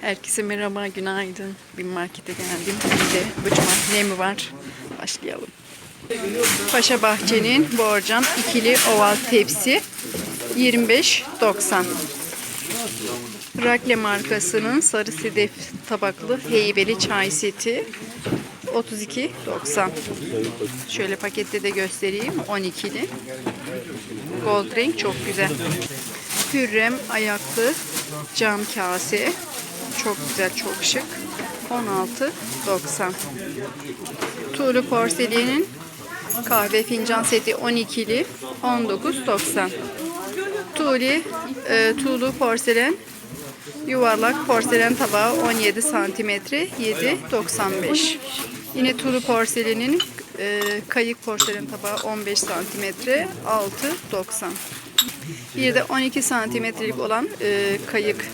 Herkese merhaba, günaydın. Bir markete geldim. Bir de bıçma ne mi var? Başlayalım. Paşa Bahçe'nin borcam ikili oval tepsi 25.90. Rakle markasının sarı sedef tabaklı heybeli çay seti 32.90. Şöyle pakette de göstereyim 12'li. Gold renk çok güzel. Hürrem ayaklı cam kase. Çok güzel, çok şık. 16.90. Tuğlu porselenin kahve fincan seti 12'li 19.90. Tuğli, e, tuğlu porselen yuvarlak porselen tabağı 17 santimetre 7.95. Yine tuğlu porselenin e, kayık porselen tabağı 15 santimetre 6.90. Bir de 12 santimetrelik olan e, kayık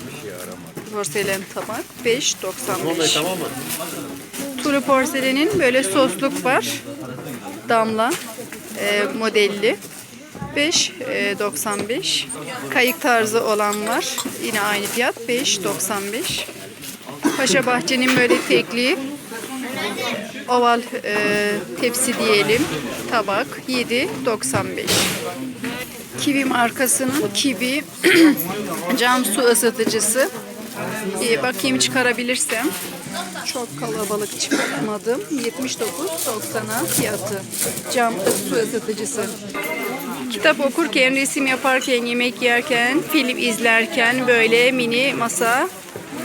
porselen tabak 5.95. Turu porselenin böyle sosluk var. Damla e, modelli. 5.95. Kayık tarzı olan var. Yine aynı fiyat 5.95. Paşa Bahçe'nin böyle tekli oval e, tepsi diyelim. Tabak 7.95. Kivi markasının Kivi cam su ısıtıcısı. Bir bakayım çıkarabilirsem. Çok kalabalık çıkaramadım. 79.90'a fiyatı. Cam su ısıtıcısı. Kitap okurken, resim yaparken, yemek yerken, film izlerken böyle mini masa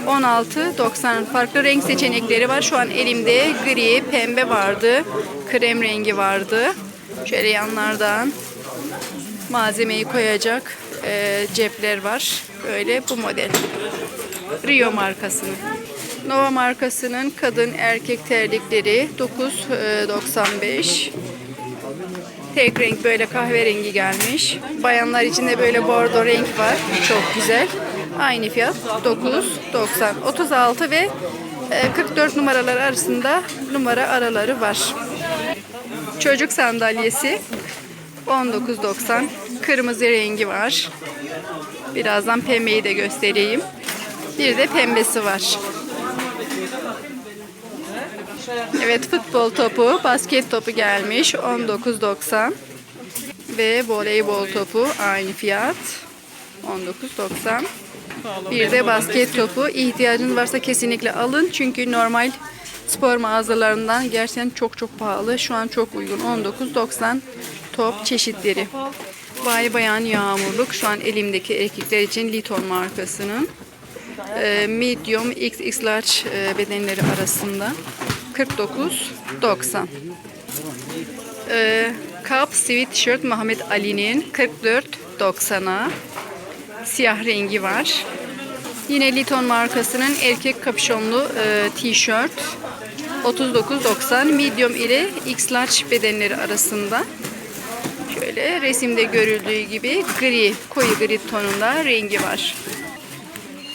16.90 farklı renk seçenekleri var. Şu an elimde gri, pembe vardı. Krem rengi vardı. Şöyle yanlardan malzemeyi koyacak e, cepler var. Böyle bu model. Rio markasının. Nova markasının kadın erkek terlikleri 9.95. Tek renk böyle kahverengi gelmiş. Bayanlar için de böyle bordo renk var. Çok güzel. Aynı fiyat 9.90. 36 ve e, 44 numaralar arasında numara araları var. Çocuk sandalyesi 19.90. Kırmızı rengi var. Birazdan pembeyi de göstereyim. Bir de pembesi var. Evet futbol topu, basket topu gelmiş 19.90 ve voleybol topu aynı fiyat 19.90. Bir de basket topu ihtiyacınız varsa kesinlikle alın çünkü normal spor mağazalarından gerçekten çok çok pahalı. Şu an çok uygun 19.90 top çeşitleri. Bay bayan yağmurluk şu an elimdeki erkekler için Liton markasının e, medium XX large bedenleri arasında 49.90 e, Cup Sweatshirt Muhammed Ali'nin 44.90'a siyah rengi var. Yine Liton markasının erkek kapüşonlu e, tişört 39.90 medium ile X large bedenleri arasında. Şöyle resimde görüldüğü gibi gri, koyu gri tonunda rengi var.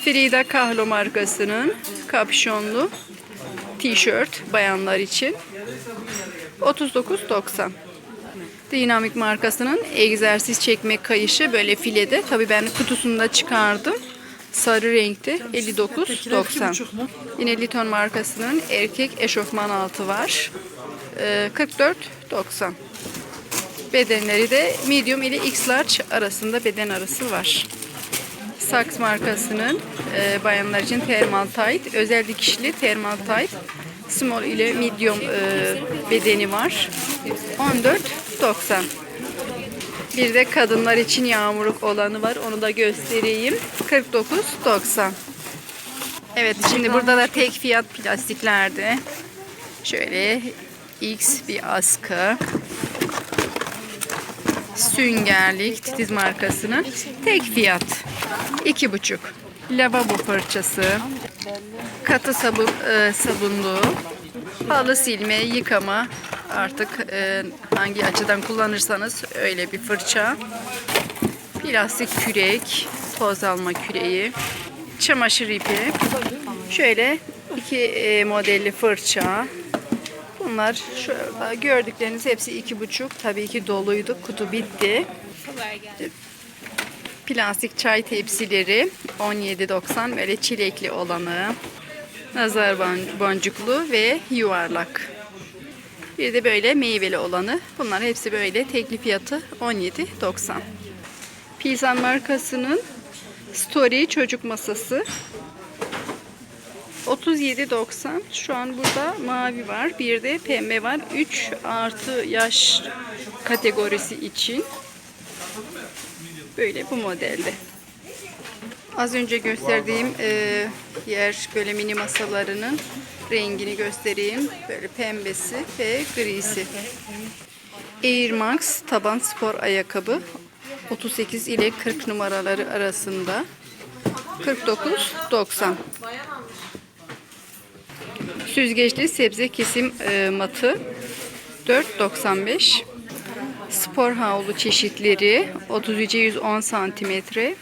Frida Kahlo markasının kapüşonlu tişört bayanlar için 39.90. Dinamik markasının egzersiz çekme kayışı böyle filede. Tabii ben kutusunda çıkardım. Sarı renkte 59.90. Yine Liton markasının erkek eşofman altı var. Ee, 44.90. Bedenleri de medium ile X large arasında beden arası var. Saks markasının e, bayanlar için thermal tight, özel dikişli thermal tight, small ile medium e, bedeni var. 14.90. Bir de kadınlar için yağmurluk olanı var. Onu da göstereyim. 49.90. Evet şimdi burada da tek fiyat plastiklerde. Şöyle X bir askı süngerlik titiz markasının tek fiyat iki buçuk. Lavabo fırçası katı sabun e, sabunlu. Halı silme yıkama. Artık e, hangi açıdan kullanırsanız öyle bir fırça. Plastik kürek toz alma küreği. Çamaşır ipi. Şöyle iki e, modelli fırça. Bunlar şurada gördükleriniz hepsi iki buçuk. Tabii ki doluydu. Kutu bitti. Plastik çay tepsileri 17.90 böyle çilekli olanı. Nazar bon- boncuklu ve yuvarlak. Bir de böyle meyveli olanı. Bunlar hepsi böyle tekli fiyatı 17.90. Pilsen markasının Story çocuk masası 37.90. Şu an burada mavi var. Bir de pembe var. 3 artı yaş kategorisi için. Böyle bu modelde. Az önce gösterdiğim e, yer böyle mini masalarının rengini göstereyim. Böyle pembesi ve grisi. Air Max taban spor ayakkabı 38 ile 40 numaraları arasında 49.90 Süzgeçli sebze kesim e, matı 4.95 Spor havlu çeşitleri 33'e 110 santimetre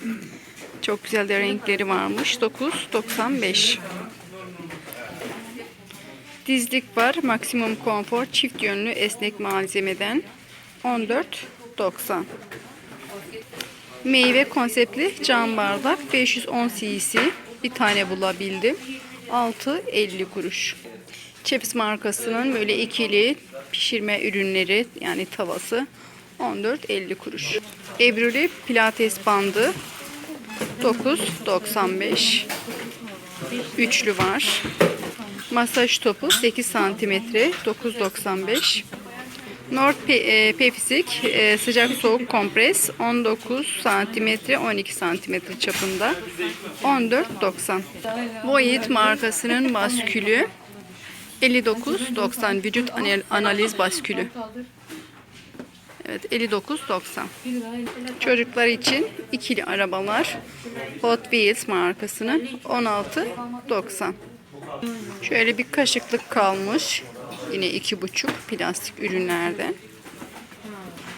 çok güzel de renkleri varmış 9.95 Dizlik var. Maksimum konfor çift yönlü esnek malzemeden 14.90. Meyve konseptli cam bardak 510 cc bir tane bulabildim. 6.50 kuruş. Chips markasının böyle ikili pişirme ürünleri yani tavası 14.50 kuruş. Ebruli pilates bandı 9.95. Üçlü var. Masaj topu 8 santimetre 9.95. Nord Pe- e, Pepsik e, sıcak soğuk kompres 19 santimetre 12 santimetre çapında 14.90. Voit markasının baskülü 59.90 vücut anal- analiz baskülü. Evet 59.90. Çocuklar için ikili arabalar Hot Wheels markasının 16.90. Şöyle bir kaşıklık kalmış. Yine iki buçuk plastik ürünlerden.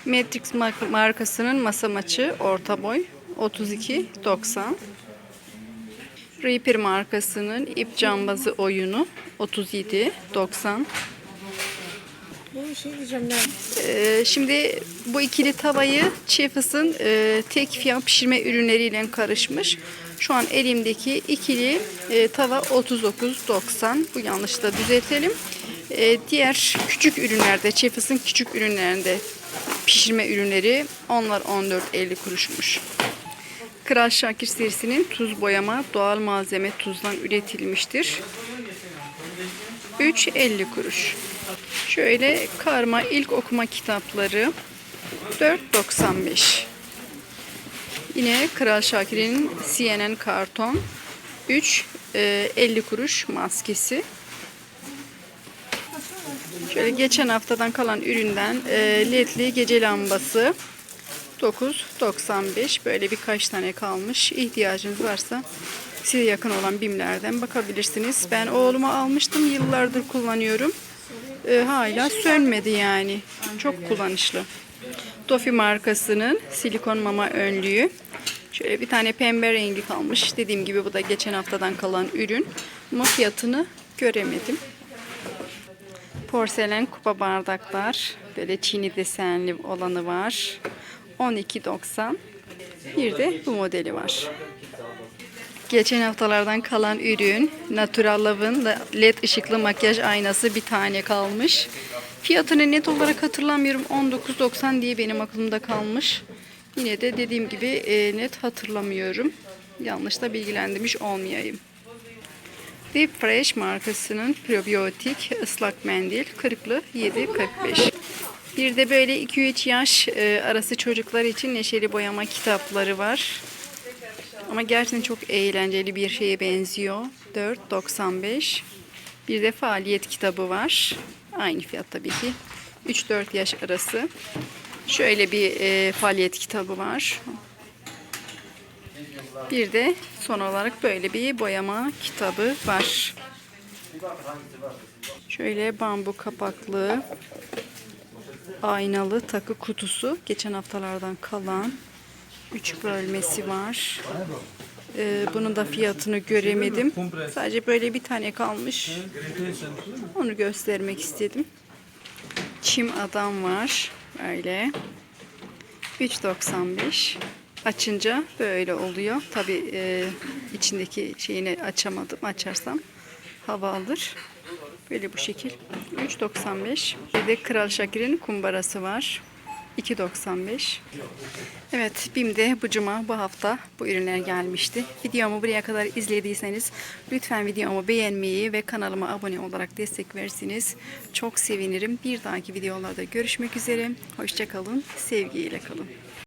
Matrix mark- markasının masa maçı orta boy 32.90. Reaper markasının ip cambazı oyunu 37.90. Bu şey diyeceğim ben. Ee, şimdi bu ikili tavayı Chefas'ın e, tek fiyat pişirme ürünleriyle karışmış. Şu an elimdeki ikili e, tava 39.90. Bu yanlış da düzeltelim. E, diğer küçük ürünlerde, Chefas'ın küçük ürünlerinde pişirme ürünleri onlar 14.50 kuruşmuş. Kral Şakir serisinin tuz boyama doğal malzeme tuzdan üretilmiştir. 3.50 kuruş. Şöyle karma ilk okuma kitapları 4.95. Yine Kral Şakir'in CNN karton 3 e, 50 kuruş maskesi. Şöyle geçen haftadan kalan üründen e, ledli gece lambası 9.95 böyle birkaç tane kalmış. İhtiyacınız varsa size yakın olan bimlerden bakabilirsiniz. Ben oğluma almıştım. Yıllardır kullanıyorum. E, hala sönmedi yani. Çok kullanışlı. Tofi markasının silikon mama önlüğü. Şöyle bir tane pembe rengi kalmış. Dediğim gibi bu da geçen haftadan kalan ürün. Ama fiyatını göremedim. Porselen kupa bardaklar. Böyle çini desenli olanı var. 12.90. Bir de bu modeli var. Geçen haftalardan kalan ürün Natural Love'ın led ışıklı makyaj aynası bir tane kalmış. Fiyatını net olarak hatırlamıyorum. 19.90 diye benim aklımda kalmış. Yine de dediğim gibi e, net hatırlamıyorum. Yanlış da bilgilendirmiş olmayayım. Deep Fresh markasının probiyotik ıslak mendil kırıklı 7.45. Bir de böyle 2-3 yaş e, arası çocuklar için neşeli boyama kitapları var. Ama gerçekten çok eğlenceli bir şeye benziyor. 4.95. Bir de faaliyet kitabı var. Aynı fiyat tabii ki. 3-4 yaş arası. Şöyle bir e, faaliyet kitabı var. Bir de son olarak böyle bir boyama kitabı var. Şöyle bambu kapaklı aynalı takı kutusu. Geçen haftalardan kalan 3 bölmesi var. Ee, bunun da fiyatını göremedim. Sadece böyle bir tane kalmış. Onu göstermek istedim. Çim adam var. Böyle. 3.95. Açınca böyle oluyor. Tabii e, içindeki şeyini açamadım. Açarsam hava alır. Böyle bu şekil. 3.95. Bir de Kral Şakir'in kumbarası var. 2.95. Evet BİM'de bu cuma bu hafta bu ürünler gelmişti. Videomu buraya kadar izlediyseniz lütfen videomu beğenmeyi ve kanalıma abone olarak destek versiniz. Çok sevinirim. Bir dahaki videolarda görüşmek üzere. Hoşçakalın. Sevgiyle kalın.